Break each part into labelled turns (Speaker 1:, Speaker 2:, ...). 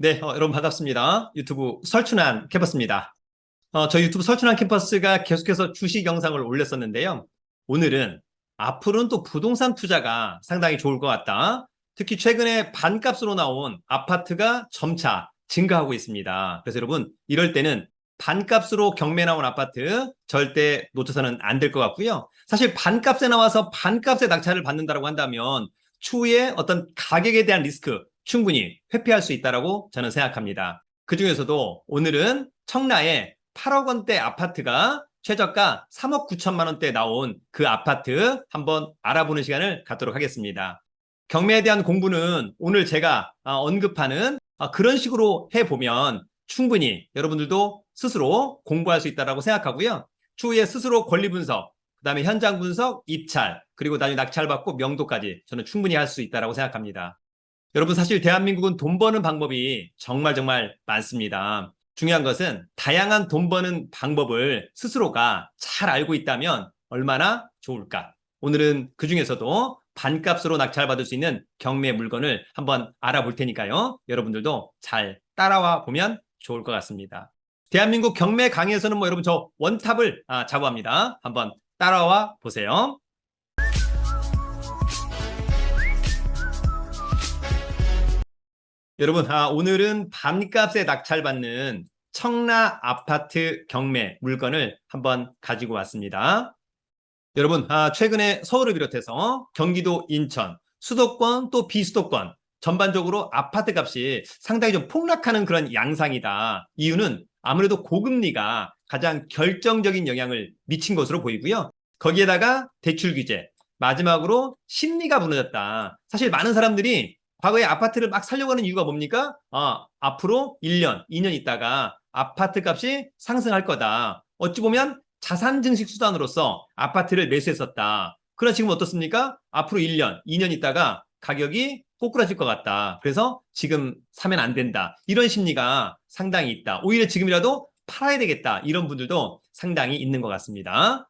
Speaker 1: 네, 어, 여러분 반갑습니다. 유튜브 설춘한 캠퍼스입니다. 어, 저희 유튜브 설춘한 캠퍼스가 계속해서 주식 영상을 올렸었는데요. 오늘은 앞으로는 또 부동산 투자가 상당히 좋을 것 같다. 특히 최근에 반값으로 나온 아파트가 점차 증가하고 있습니다. 그래서 여러분 이럴 때는 반값으로 경매 나온 아파트 절대 놓쳐서는 안 될 것 같고요. 사실 반값에 나와서 반값의 낙찰을 받는다고 한다면 추후에 어떤 가격에 대한 리스크 충분히 회피할 수 있다고 저는 생각합니다. 그 중에서도 오늘은 청라에 8억 원대 아파트가 최저가 3억 9천만 원대 나온 그 아파트 한번 알아보는 시간을 갖도록 하겠습니다. 경매에 대한 공부는 오늘 제가 아, 언급하는 아, 그런 식으로 해보면 충분히 여러분들도 스스로 공부할 수 있다고 생각하고요. 추후에 스스로 권리 분석, 그 다음에 현장 분석, 입찰, 그리고 나중에 낙찰받고 명도까지 저는 충분히 할 수 있다고 생각합니다. 여러분 사실 대한민국은 돈 버는 방법이 정말 정말 많습니다. 중요한 것은 다양한 돈 버는 방법을 스스로가 잘 알고 있다면 얼마나 좋을까. 오늘은 그 중에서도 반값으로 낙찰받을 수 있는 경매 물건을 한번 알아볼 테니까요. 여러분들도 잘 따라와 보면 좋을 것 같습니다. 대한민국 경매 강의에서는 뭐 여러분 저 원탑을 아, 자부합니다. 한번 따라와 보세요. 여러분, 아, 오늘은 반값에 낙찰받는 청라 아파트 경매 물건을 한번 가지고 왔습니다. 여러분, 아, 최근에 서울을 비롯해서 경기도, 인천, 수도권 또 비수도권 전반적으로 아파트 값이 상당히 좀 폭락하는 그런 양상이다. 이유는 아무래도 고금리가 가장 결정적인 영향을 미친 것으로 보이고요. 거기에다가 대출 규제, 마지막으로 심리가 무너졌다. 사실 많은 사람들이 과거에 아파트를 막 살려고 하는 이유가 뭡니까? 아, 앞으로 1년, 2년 있다가 아파트 값이 상승할 거다. 어찌 보면 자산 증식 수단으로서 아파트를 매수했었다. 그러나 지금 어떻습니까? 앞으로 1년, 2년 있다가 가격이 꼬꾸라질 것 같다. 그래서 지금 사면 안 된다. 이런 심리가 상당히 있다. 오히려 지금이라도 팔아야 되겠다. 이런 분들도 상당히 있는 것 같습니다.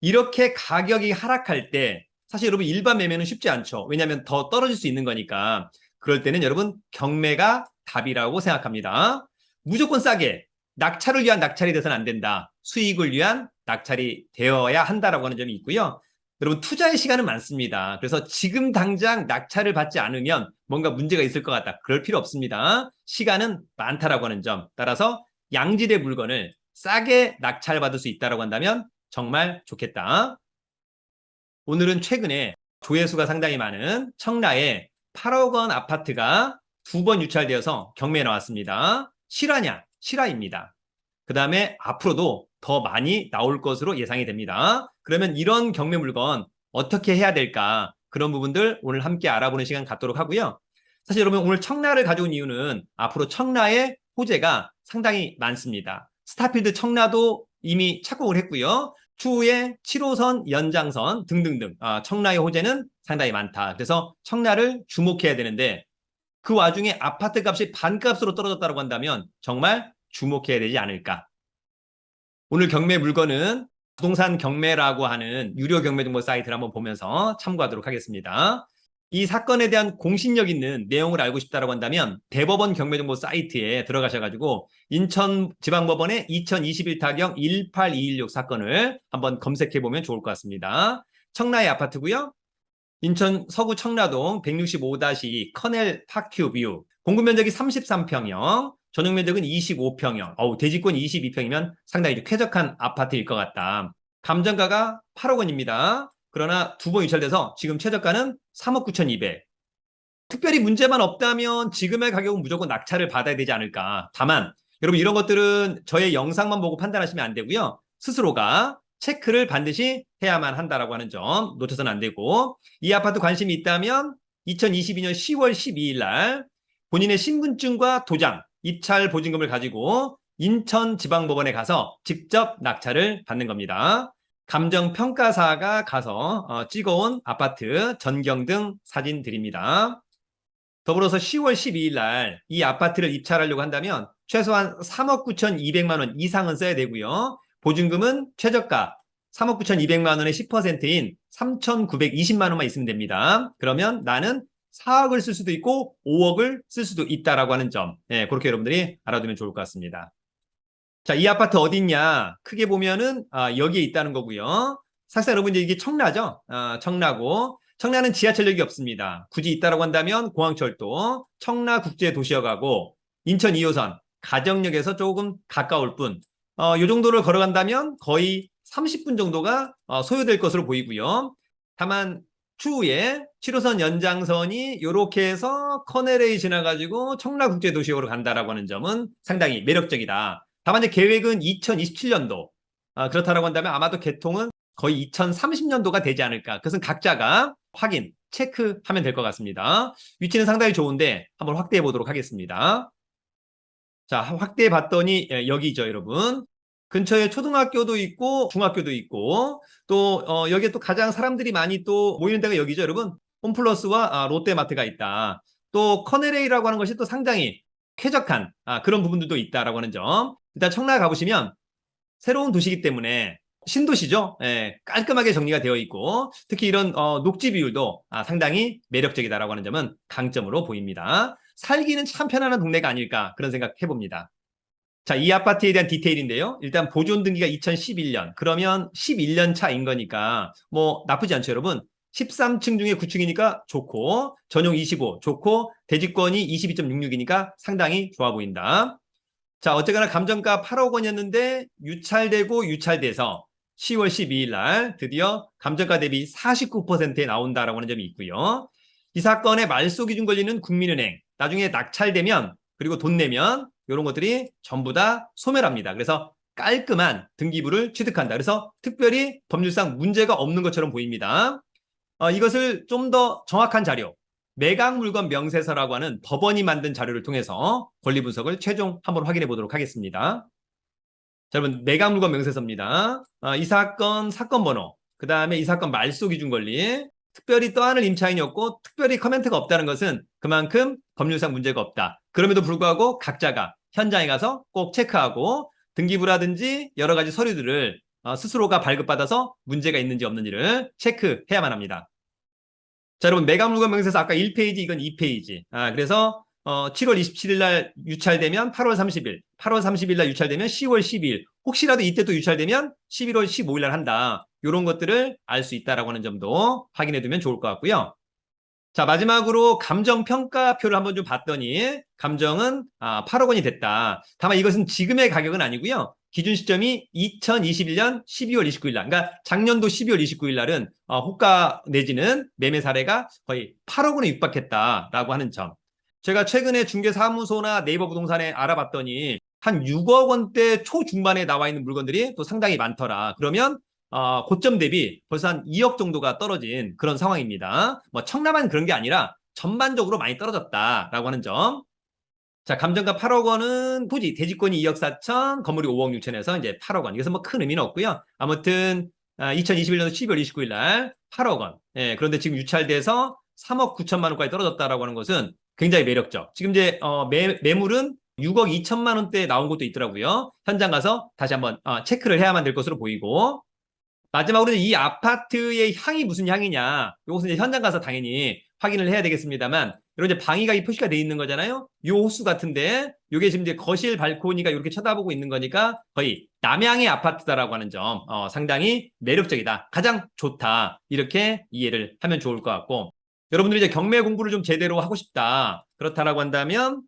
Speaker 1: 이렇게 가격이 하락할 때 사실 여러분 일반 매매는 쉽지 않죠. 왜냐하면 더 떨어질 수 있는 거니까. 그럴 때는 여러분 경매가 답이라고 생각합니다. 무조건 싸게 낙찰을 위한 낙찰이 돼서는 안 된다. 수익을 위한 낙찰이 되어야 한다라고 하는 점이 있고요. 여러분 투자의 시간은 많습니다. 그래서 지금 당장 낙찰을 받지 않으면 뭔가 문제가 있을 것 같다. 그럴 필요 없습니다. 시간은 많다라고 하는 점. 따라서 양질의 물건을 싸게 낙찰받을 수 있다라고 한다면 정말 좋겠다. 오늘은 최근에 조회수가 상당히 많은 청라에 8억 원 아파트가 두 번 유찰되어서 경매에 나왔습니다. 실화냐? 실화입니다. 그 다음에 앞으로도 더 많이 나올 것으로 예상이 됩니다. 그러면 이런 경매 물건 어떻게 해야 될까? 그런 부분들 오늘 함께 알아보는 시간 갖도록 하고요. 사실 여러분 오늘 청라를 가져온 이유는 앞으로 청라의 호재가 상당히 많습니다. 스타필드 청라도 이미 착공을 했고요. 추후에 7호선, 연장선 등등등 아, 청라의 호재는 상당히 많다. 그래서 청라를 주목해야 되는데 그 와중에 아파트 값이 반값으로 떨어졌다고 한다면 정말 주목해야 되지 않을까. 오늘 경매 물건은 부동산 경매라고 하는 유료 경매 정보 사이트를 한번 보면서 참고하도록 하겠습니다. 이 사건에 대한 공신력 있는 내용을 알고 싶다고 한다면 대법원 경매정보 사이트에 들어가셔가지고 인천지방법원의 2021 타경 18216 사건을 한번 검색해 보면 좋을 것 같습니다. 청라의 아파트고요. 인천 서구 청라동 165-2 커넬 파큐 뷰 공급 면적이 33평형 전용 면적은 25평형 어우 대지권 22평이면 상당히 쾌적한 아파트일 것 같다. 감정가가 8억 원입니다. 그러나 두 번 유찰돼서 지금 최저가는 3억 9,200. 특별히 문제만 없다면 지금의 가격은 무조건 낙찰을 받아야 되지 않을까. 다만 여러분 이런 것들은 저의 영상만 보고 판단하시면 안 되고요. 스스로가 체크를 반드시 해야만 한다라고 하는 점 놓쳐서는 안 되고 이 아파트 관심이 있다면 2022년 10월 12일 날 본인의 신분증과 도장, 입찰 보증금을 가지고 인천지방법원에 가서 직접 낙찰을 받는 겁니다. 감정평가사가 가서 어, 찍어온 아파트 전경 등 사진 드립니다. 더불어서 10월 12일 날 이 아파트를 입찰하려고 한다면 최소한 3억 9,200만 원 이상은 써야 되고요. 보증금은 최저가 3억 9,200만 원의 10%인 3,920만 원만 있으면 됩니다. 그러면 나는 4억을 쓸 수도 있고 5억을 쓸 수도 있다라고 하는 점. 예, 그렇게 여러분들이 알아두면 좋을 것 같습니다. 자, 이 아파트 어디 있냐? 크게 보면은 아, 여기에 있다는 거고요. 사실 여러분 이제 이게 청라죠. 아, 청라고 청라는 지하철역이 없습니다. 굳이 있다라고 한다면 공항철도 청라국제도시역하고 인천 2호선 가정역에서 조금 가까울 뿐. 어, 이 정도를 걸어간다면 거의 30분 정도가 어, 소요될 것으로 보이고요. 다만 추후에 7호선 연장선이 이렇게 해서 커넬레이 지나가지고 청라국제도시역으로 간다라고 하는 점은 상당히 매력적이다. 다만 이제 계획은 2027년도 아, 그렇다라고 한다면 아마도 개통은 거의 2030년도가 되지 않을까. 그것은 각자가 확인, 체크하면 될 것 같습니다. 위치는 상당히 좋은데 한번 확대해 보도록 하겠습니다. 자, 확대해 봤더니 예, 여기죠, 여러분. 근처에 초등학교도 있고 중학교도 있고 또 어, 여기에 또 가장 사람들이 많이 또 모이는 데가 여기죠, 여러분. 홈플러스와 아, 롯데마트가 있다. 또 커네레이라고 하는 것이 또 상당히 쾌적한 아, 그런 부분들도 있다라고 하는 점. 일단 청라 가보시면 새로운 도시이기 때문에 신도시죠. 예, 깔끔하게 정리가 되어 있고 특히 이런 어, 녹지 비율도 아, 상당히 매력적이다라고 하는 점은 강점으로 보입니다. 살기는 참 편안한 동네가 아닐까 그런 생각 해봅니다. 자, 이 아파트에 대한 디테일인데요. 일단 보존 등기가 2011년. 그러면 11년 차인 거니까 뭐 나쁘지 않죠, 여러분. 13층 중에 9층이니까 좋고 전용 25 좋고 대지권이 22.66이니까 상당히 좋아 보인다. 자, 어쨌거나 감정가 8억 원이었는데 유찰되고 유찰돼서 10월 12일 날 드디어 감정가 대비 49%에 나온다라고 하는 점이 있고요. 이 사건의 말소 기준 권리는 국민은행. 나중에 낙찰되면 그리고 돈 내면 이런 것들이 전부 다 소멸합니다. 그래서 깔끔한 등기부를 취득한다. 그래서 특별히 법률상 문제가 없는 것처럼 보입니다. 어, 이것을 좀 더 정확한 자료, 매각물건 명세서라고 하는 법원이 만든 자료를 통해서 권리 분석을 최종 한번 확인해 보도록 하겠습니다. 자, 여러분 매각물건 명세서입니다. 어, 이 사건 사건 번호, 그 다음에 이 사건 말소 기준 권리, 특별히 떠안을 임차인이 없고 특별히 커멘트가 없다는 것은 그만큼 법률상 문제가 없다. 그럼에도 불구하고 각자가 현장에 가서 꼭 체크하고 등기부라든지 여러 가지 서류들을 어, 스스로가 발급받아서 문제가 있는지 없는지를 체크해야만 합니다. 자, 여러분 매각물건 명세서 아까 1페이지 이건 2페이지. 아, 그래서 어, 7월 27일 날 유찰되면 8월 30일, 8월 30일 날 유찰되면 10월 12일, 혹시라도 이때 또 유찰되면 11월 15일 날 한다. 이런 것들을 알 수 있다라고 하는 점도 확인해 두면 좋을 것 같고요. 자, 마지막으로 감정 평가표를 한번 좀 봤더니 감정은 아, 8억 원이 됐다. 다만 이것은 지금의 가격은 아니고요. 기준 시점이 2021년 12월 29일 날, 그러니까 작년도 12월 29일 날은 어, 호가 내지는 매매 사례가 거의 8억 원에 육박했다라고 하는 점. 제가 최근에 중개사무소나 네이버 부동산에 알아봤더니 한 6억 원대 초중반에 나와 있는 물건들이 또 상당히 많더라. 그러면 어, 고점 대비 벌써 한 2억 정도가 떨어진 그런 상황입니다. 뭐 청라만 그런 게 아니라 전반적으로 많이 떨어졌다라고 하는 점. 자, 감정가 8억 원은 굳이 대지권이 2억 4천, 건물이 5억 6천에서 이제 8억 원. 이것은 뭐 큰 의미는 없고요. 아무튼 아, 2021년 12월 29일 날 8억 원. 예, 그런데 지금 유찰돼서 3억 9천만 원까지 떨어졌다라고 하는 것은 굉장히 매력적. 지금 이제 어, 매, 매물은 6억 2천만 원대에 나온 것도 있더라고요. 현장 가서 다시 한번 어, 체크를 해야만 될 것으로 보이고 마지막으로 이 아파트의 향이 무슨 향이냐 이것은 이제 현장 가서 당연히 확인을 해야 되겠습니다만 이런 이제 방위각이 표시가 되어 있는 거잖아요. 요 호수 같은데 이게 지금 이제 거실 발코니가 이렇게 쳐다보고 있는 거니까 거의 남향의 아파트다라고 하는 점 어, 상당히 매력적이다. 가장 좋다. 이렇게 이해를 하면 좋을 것 같고 여러분들이 이제 경매 공부를 좀 제대로 하고 싶다. 그렇다라고 한다면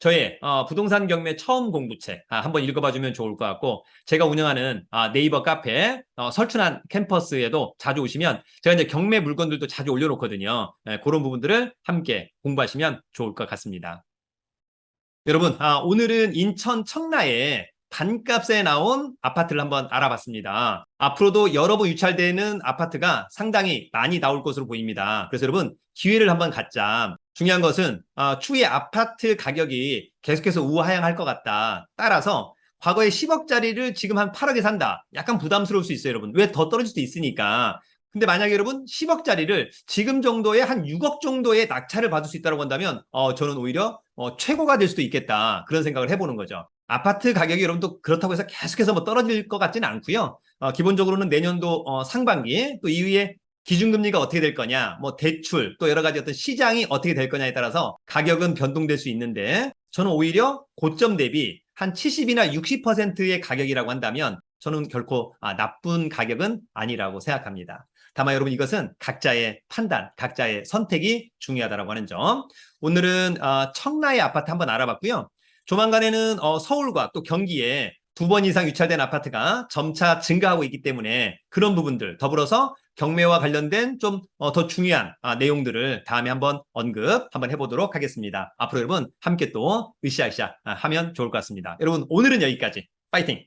Speaker 1: 저의 어, 부동산 경매 처음 공부책 아, 한번 읽어봐주면 좋을 것 같고 제가 운영하는 아, 네이버 카페 어, 설춘한 캠퍼스에도 자주 오시면 제가 이제 경매 물건들도 자주 올려놓거든요. 네, 그런 부분들을 함께 공부하시면 좋을 것 같습니다. 여러분 아, 오늘은 인천 청라에 반값에 나온 아파트를 한번 알아봤습니다. 앞으로도 여러 번 유찰되는 아파트가 상당히 많이 나올 것으로 보입니다. 그래서 여러분 기회를 한번 갖자. 중요한 것은 어, 추후에 아파트 가격이 계속해서 우하향할 것 같다. 따라서 과거에 10억짜리를 지금 한 8억에 산다. 약간 부담스러울 수 있어요, 여러분. 왜 더 떨어질 수도 있으니까. 근데 만약에 여러분 10억짜리를 지금 정도의 한 6억 정도의 낙찰을 받을 수 있다고 한다면 어, 저는 오히려 어, 최고가 될 수도 있겠다. 그런 생각을 해보는 거죠. 아파트 가격이 여러분도 그렇다고 해서 계속해서 뭐 떨어질 것 같지는 않고요. 어, 기본적으로는 내년도 어, 상반기 또 이후에 기준금리가 어떻게 될 거냐, 뭐 대출, 또 여러 가지 어떤 시장이 어떻게 될 거냐에 따라서 가격은 변동될 수 있는데 저는 오히려 고점 대비 한 70이나 60%의 가격이라고 한다면 저는 결코 아, 나쁜 가격은 아니라고 생각합니다. 다만 여러분 이것은 각자의 판단, 각자의 선택이 중요하다고 하는 점. 오늘은 어, 청라의 아파트 한번 알아봤고요. 조만간에는 어, 서울과 또 경기에 두 번 이상 유찰된 아파트가 점차 증가하고 있기 때문에 그런 부분들 더불어서 경매와 관련된 좀더 중요한 아, 내용들을 다음에 한번 언급 한번 해보도록 하겠습니다. 앞으로 여러분 함께 또 으쌰으쌰 아, 하면 좋을 것 같습니다. 여러분 오늘은 여기까지 파이팅!